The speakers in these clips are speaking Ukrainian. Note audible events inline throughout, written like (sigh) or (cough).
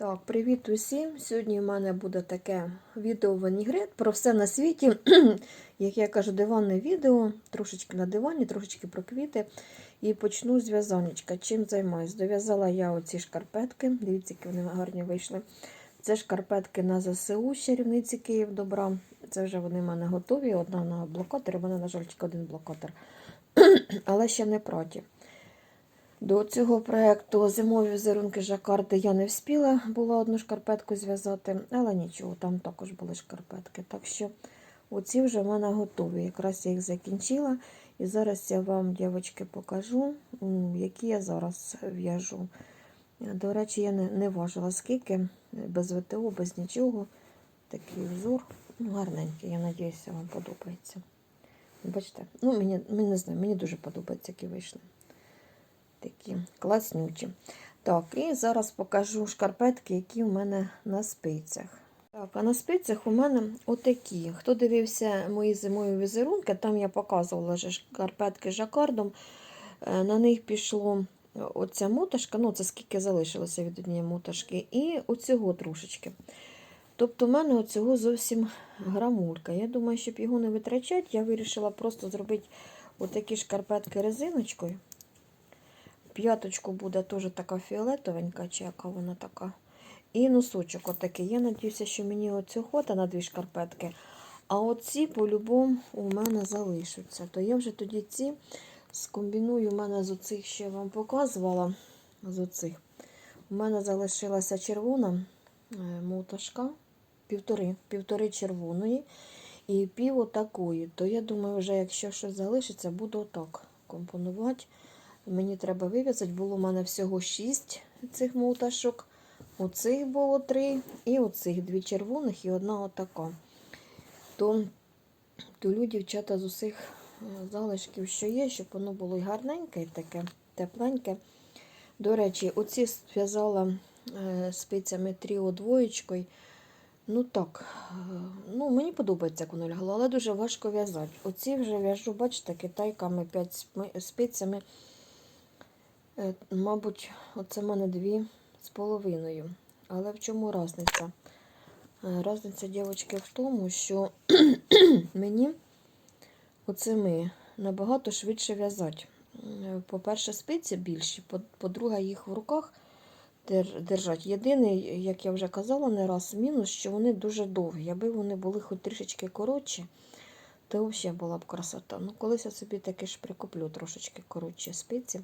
Так, привіт усім! Сьогодні в мене буде таке відео Ванігрет про все на світі. (clears throat) Як я кажу, диванне відео, трошечки на дивані, трошечки про квіти. І почну з в'язанечка. Чим займаюсь? Дов'язала я оці шкарпетки. Дивіться, які вони гарні вийшли. Це шкарпетки на ЗСУ чарівниці Київ добра. Це вже вони в мене готові. Одна на блокатері, в мене, на жаль, тільки один блокатер. (clears throat) Але ще не проті. До цього проєкту зимові візерунки жакарди я не встигла, була одну шкарпетку зв'язати, але нічого, там також були шкарпетки. Так що оці вже в мене готові. Якраз я їх закінчила. І зараз я вам, дівчатки, покажу, які я зараз в'яжу. До речі, я не, не важила скільки, без ВТО, без нічого. Такий взор. Ну, гарненький, я сподіваюся, вам подобається. Бачите, ну мені, мені не знаю, мені дуже подобається, які вийшли. Такі класнючі. Так, і зараз покажу шкарпетки, які у мене на спицях. Так, а на спицях у мене отакі. Хто дивився мої зимові візерунки, там я показувала вже шкарпетки жакардом. Е, На них пішло оця моташка, ну це скільки залишилося від однієї моташки, і оцього трошечки. Тобто, в мене оцього зовсім грамулька. Я думаю, щоб його не витрачати, я вирішила просто зробити отакі шкарпетки резиночкою. П'яточку буде теж така фіолетовенька, чи яка вона така. І носочок отакий. Я надіюся, що мені оцю хота на дві шкарпетки. А оці, по-любому, у мене залишаться. То я вже тоді ці скомбіную. У мене з оцих ще вам показувала. З оцих. У мене залишилася червона е, моташка, півтори, півтори червоної і пів отакої. То я думаю, вже якщо щось залишиться, буду отак компонувати. Мені треба вив'язати, було в мене всього 6 цих моташок. Оцих було 3, і оцих дві червоних і одна отака. То толю дівчата з усіх е, залишків, що є, щоб воно було і гарненьке, і таке тепленьке. До речі, оці зв'язала е, спицями тріо двоєчкою. Ну так, е, ну мені подобається, як воно лягло, але дуже важко в'язати. Оці вже в'яжу, бачите, китайками 5 спицями. Е, Мабуть, оце в мене дві з половиною. Але в чому різниця? Різниця, дівчатки, в тому, що (clears throat) мені оцими набагато швидше в'язати. Е, По-перше, спиці більші, по- по-друге, їх в руках держать. Єдиний, як я вже казала не раз, мінус, що вони дуже довгі. Аби вони були хоч трішечки коротші, то взагалі була б красота. Ну, колись я собі таки ж прикуплю трошечки коротші спиці.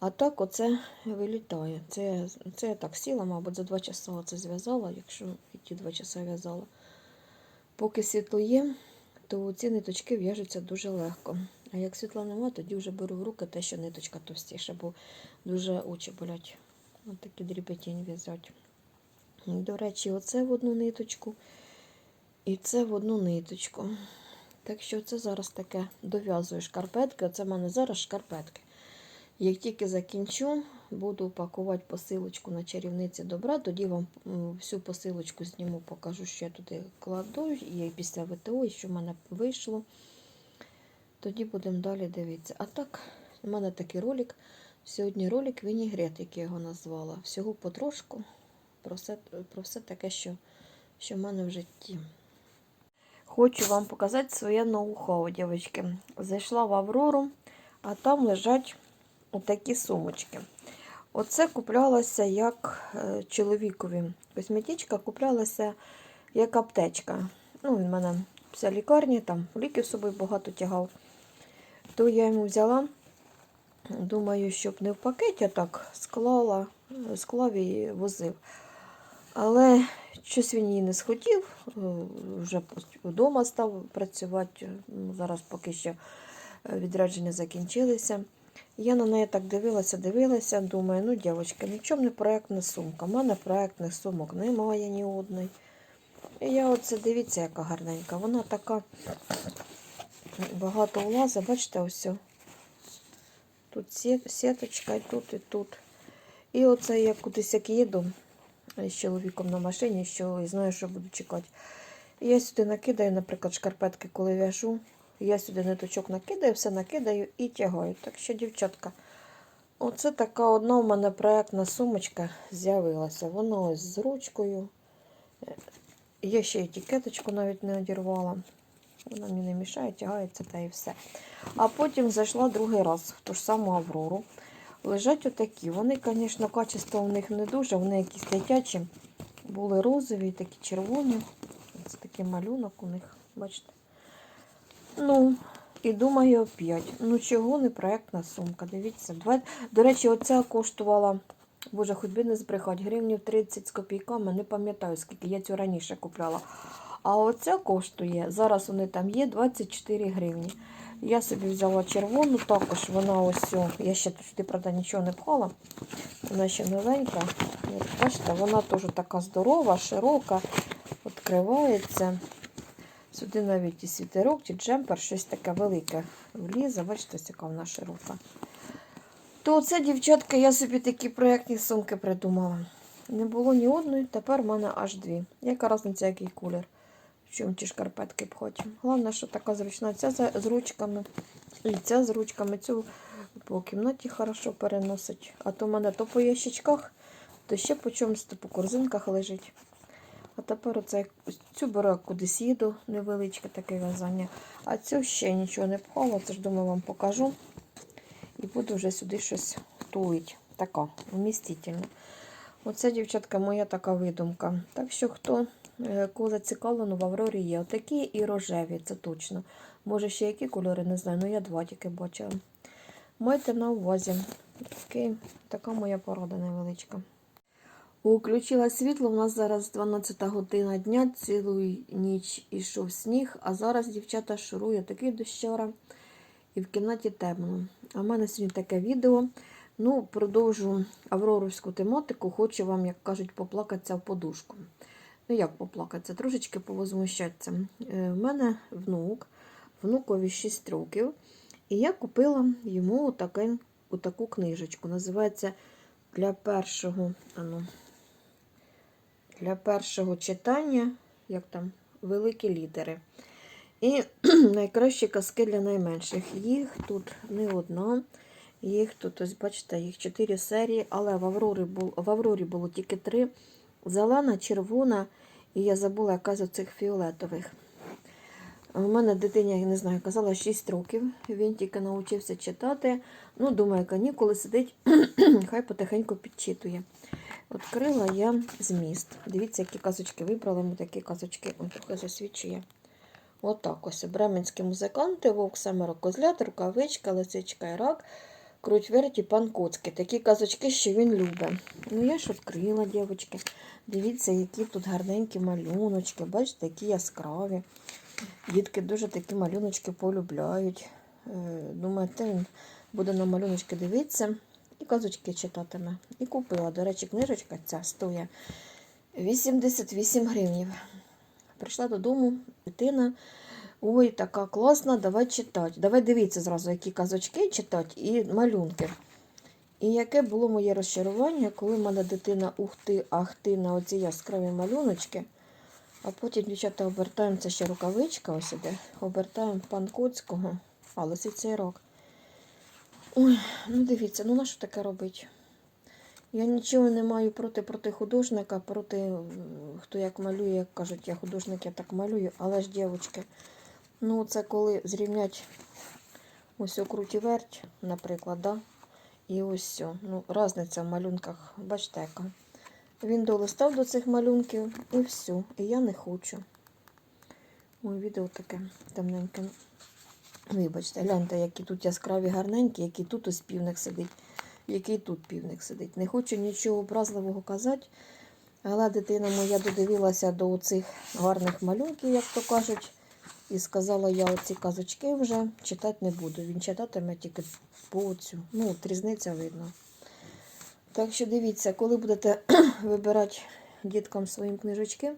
А так оце вилітає. Це, це я так сіла, мабуть, за два часа це зв'язала, якщо ті два часа в'язала. Поки світло є, то ці ниточки в'яжуться дуже легко. А як світла нема, тоді вже беру в руки те, що ниточка товстіша, бо дуже очі болять. Ось такі дрібетінь в'язати. До речі, оце в одну ниточку і це в одну ниточку. Так що це зараз таке дов'язую шкарпетки. Оце в мене зараз шкарпетки. Як тільки закінчу, буду пакувати посилочку на чарівниці добра, тоді вам всю посилочку зніму, покажу, що я туди кладу, і після ВТО, і що в мене вийшло. Тоді будемо далі дивитися. А так, у мене такий ролик. Сьогодні ролик Вінігрет, як я його назвала. Всього потрошку про все, про все таке, що, що в мене в житті. Хочу вам показати своє ноу-хау, дівчатки. Зайшла в Аврору, а там лежать отакі сумочки. Оце куплялося як е, чоловікові. Косметичка куплялася як аптечка. Ну, він в мене вся лікарня, там ліків з собою багато тягав. То я йому взяла, думаю, щоб не в пакеті, а так склала, склав і возив. Але щось він її не схотів, е, вже вдома став працювати. Ну, Зараз поки що е, відрядження закінчилися. Я на неї так дивилася, дивилася, думаю, ну, дівчатка, нічому не проєктна сумка. У мене проєктних сумок немає ні одної. І я оце дивіться, яка гарненька. Вона така багато влазить, бачите, ось. Тут сіточка, і тут, і тут. І оце я кудись як їду з чоловіком на машині, що і знаю, що буду чекати. І я сюди накидаю, наприклад, шкарпетки, коли в'яжу. Я сюди ниточок накидаю, все накидаю і тягаю. Так що, дівчатка, Оце така одна у мене проєктна сумочка з'явилася. Вона ось з ручкою. Я ще етикеточку навіть не одірвала. Вона мені не мішає, тягається та і все. А потім зайшла другий раз в ту ж саму Аврору. Лежать отакі. Вони, звісно, качество у них не дуже, вони якісь дитячі. Були розові, такі червоні. Це такий малюнок у них, бачите. Ну, і думаю, опять. Ну, чого не проєктна сумка? Дивіться. До речі, оця коштувала, боже, хоч би не збрехати, гривнів 30 з копійками, не пам'ятаю, скільки я цю раніше купляла. А оця коштує, зараз вони там є, 24 гривні. Я собі взяла червону, також вона ось, я ще тут сюди, правда, нічого не пхала. Вона ще новенька. Бачите, вона теж така здорова, широка, відкривається. Сюди навіть і світерок, чи джемпер, щось таке велике влізе. Бачите, яка вона широка. То це, дівчатка, я собі такі проєктні сумки придумала. Не було ні одної, тепер в мене аж дві. Яка різниця, який колір? В чому ті шкарпетки б пхоті. Головне, що така зручна. Ця з ручками. І ця з ручками. Цю по кімнаті хорошо переносить. А то в мене то по ящичках, то ще по чомусь, то по корзинках лежить. А тепер оце цю беру кудись їду, невеличке таке в'язання. А цю ще нічого не пхала, це ж думаю вам покажу. І буду вже сюди щось тулити. Така, вмістительна. Оце, дівчатка, моя така видумка. Так що, хто е, кого зацікавлено, в Аврорі є. Отакі і рожеві, це точно. Може, ще які кольори, не знаю, ну я два тільки бачила. Майте на увазі. Такий, така моя порада невеличка. Включила світло, у нас зараз 12 година дня, цілу ніч ішов сніг, а зараз дівчата шурує такий дощара і в кімнаті темно. А в мене сьогодні таке відео. Ну, продовжу авроровську тематику, хочу вам, як кажуть, поплакатися в подушку. Ну, як поплакатися? Трошечки повозмущатися. Е, В мене внук, внукові 6 років, і я купила йому отаке, отаку книжечку. Називається для першого. Ану, для першого читання, як там, великі літери. І (clears throat) найкращі казки для найменших. Їх тут не одна. Їх тут, ось бачите, їх чотири серії, але в Аврорі, бул, в Аврорі було тільки три. Зелена, червона, і я забула, яка з оцих фіолетових. У мене дитині, я не знаю, казала 6 років. Він тільки навчився читати. Ну, думаю, канікули сидить, (clears throat) хай потихеньку підчитує. Відкрила я зміст. Дивіться, які казочки вибрали. Ми такі казочки Ой, трохи засвідчує. Отак ось. Бременські музиканти, вовк семеро козлят, рукавичка, лисичка і рак, круть верті, пан Коцький. Такі казочки, що він любить. Ну, я ж відкрила, дівчатки. Дивіться, які тут гарненькі малюночки. Бачите, які яскраві. Дітки дуже такі малюночки полюбляють. Е, Думаю, він буде на малюночки дивитися і казочки читатиме. І купила. До речі, книжечка ця стоїть 88 гривнів. Прийшла додому, дитина. Ой, така класна, давай читати. Давай дивіться зразу, які казочки читати і малюнки. І яке було моє розчарування, коли в мене дитина ухти, ахти на оці яскраві малюночки. А потім, дівчата, обертаємо, це ще рукавичка ось іде. Обертаємо пан Коцького, а лисиця рок. Ой, ну дивіться, ну на що таке робить? Я нічого не маю проти проти художника, проти хто як малює, як кажуть, я художник, я так малюю, але ж, дівчатки, ну це коли зрівнять ось окруті верть, наприклад, да? і ось все. Ну, різниця в малюнках, бачите, яка. Він долистав до цих малюнків і все. І я не хочу. Ой, відео таке темненьке. Вибачте, гляньте, які тут яскраві гарненькі, який тут ось півник сидить, який тут півник сидить. Не хочу нічого образливого казати, але дитина моя додивилася до цих гарних малюнків, як то кажуть, і сказала, я оці казочки вже читати не буду. Він читатиме тільки по цю. Ну, от різниця видно. Так що дивіться, коли будете (clears throat) вибирати діткам своїм книжечки,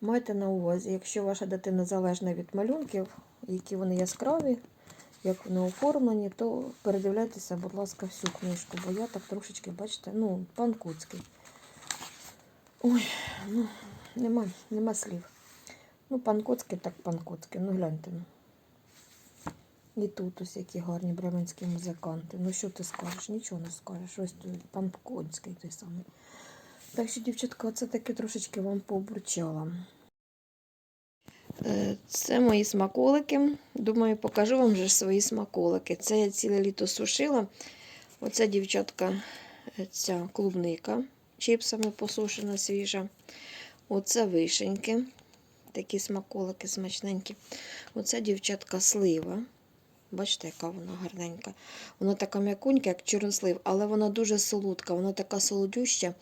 майте на увазі, якщо ваша дитина залежна від малюнків, які вони яскраві, як вони оформлені, то передивляйтеся, будь ласка, всю книжку, бо я так трошечки, бачите, ну, пан Куцький. Ой, ну, нема, нема слів. Ну, пан Коцький, так пан Коцький, ну гляньте. Ну. І тут ось які гарні бременські музиканти. Ну що ти скажеш? Нічого не скажеш. Ось тут пан Конський той самий. Так що, дівчатка, оце таки трошечки вам пообручала. Е, Це мої смаколики. Думаю, покажу вам вже свої смаколики. Це я ціле літо сушила. Оця дівчатка, е, ця клубника чіпсами посушена свіжа. Оце вишеньки. Такі смаколики смачненькі. Оця дівчатка слива. Бачите, яка вона гарненька. Вона така м'якунька, як чорнослив, але вона дуже солодка, вона така солодюща.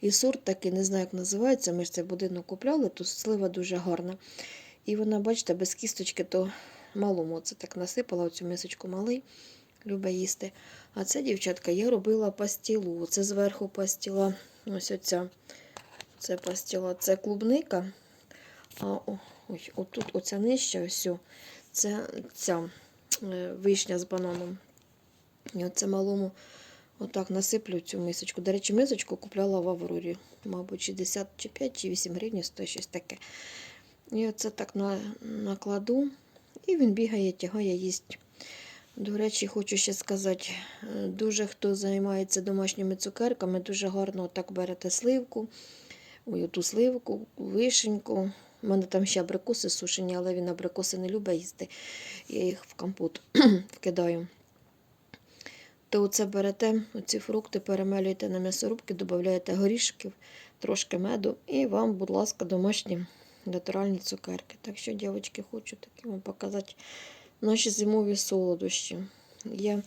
І сорт такий, не знаю, як називається. Ми ж цей будинок купляли, то слива дуже гарна. І вона, бачите, без кісточки, то малому це так насипала, оцю мисочку малий, любить їсти. А це, дівчатка, я робила пастілу. Це зверху пастіла. Ось оця. Це пастіла, це клубника. А о, ой, отут оця нижча, ось. Це ця е, вишня з бананом. І оце малому отак насиплю цю мисочку. До речі, мисочку купляла в Аврорі. Мабуть, 60 чи 5 чи 8 гривень стоїть щось таке. І оце так на, накладу, і він бігає, тягає, їсть. До речі, хочу ще сказати, е, дуже хто займається домашніми цукерками, дуже гарно так берете сливку, ой, оту сливку, вишеньку. У мене там ще абрикоси сушені, але він абрикоси не любить їсти. Я їх в компот (clears throat) вкидаю. То оце берете, оці фрукти перемелюєте на м'ясорубки, додаєте горішків, трошки меду, і вам, будь ласка, домашні натуральні цукерки. Так що, дівчатки, хочу таки вам показати наші зимові солодощі. Я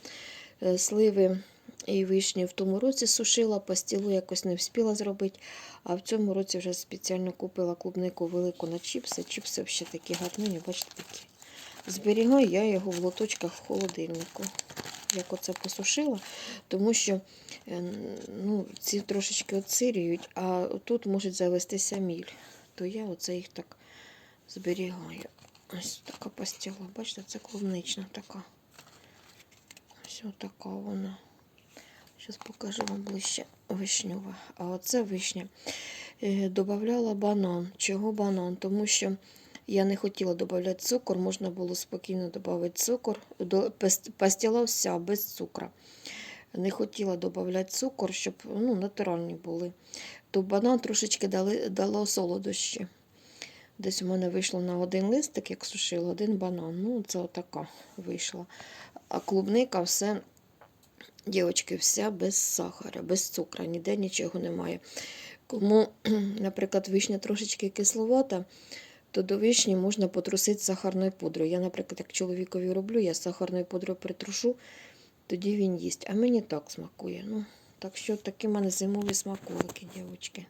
е, сливи і вишні в тому році сушила, пастілу якось не встигла зробити. А в цьому році вже спеціально купила клубнику велику на чіпси. Чіпси ще такі гарні, бачите, такі. Зберігаю я його в лоточках в холодильнику. Як оце посушила, тому що е, ну, ці трошечки отсирюють, а тут може завестися міль. То я оце їх так зберігаю. Ось така пастіла. Бачите, це клубнична така. Ось така вона. Зараз покажу вам ближче вишнюва. А оце вишня. Е, Добавляла банан. Чого банан? Тому що я не хотіла додати цукор, можна було спокійно додати цукор. Пастіла вся без цукру. Не хотіла додати цукор, щоб ну, натуральні були. То банан трошечки дали, дало солодощі. Десь у мене вийшло на один листик, як сушила, один банан. Ну, це отака вийшла. А клубника все, дівчатки, вся без сахара, без цукру, ніде нічого немає. Кому, (clears throat) наприклад, вишня трошечки кисловата, то до вишні можна потрусити сахарною пудрою. Я, наприклад, як чоловікові роблю, я сахарною пудрою притрушу, тоді він їсть. А мені так смакує. Ну, так що такі в мене зимові смаколики, дівчатки.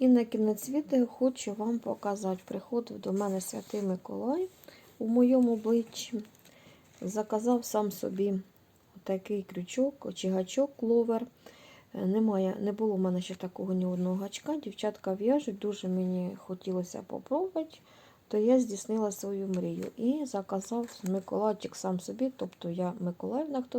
І на кінець відео хочу вам показати. Приходив до мене святий Миколай у моєму обличчі. Заказав сам собі такий крючок, очігачок кловер. Е, Немає, не було в мене ще такого ні одного гачка. Дівчатка в'яжуть, дуже мені хотілося попробувати, то я здійснила свою мрію і заказав Миколайчик сам собі. Тобто я Миколаївна, хто не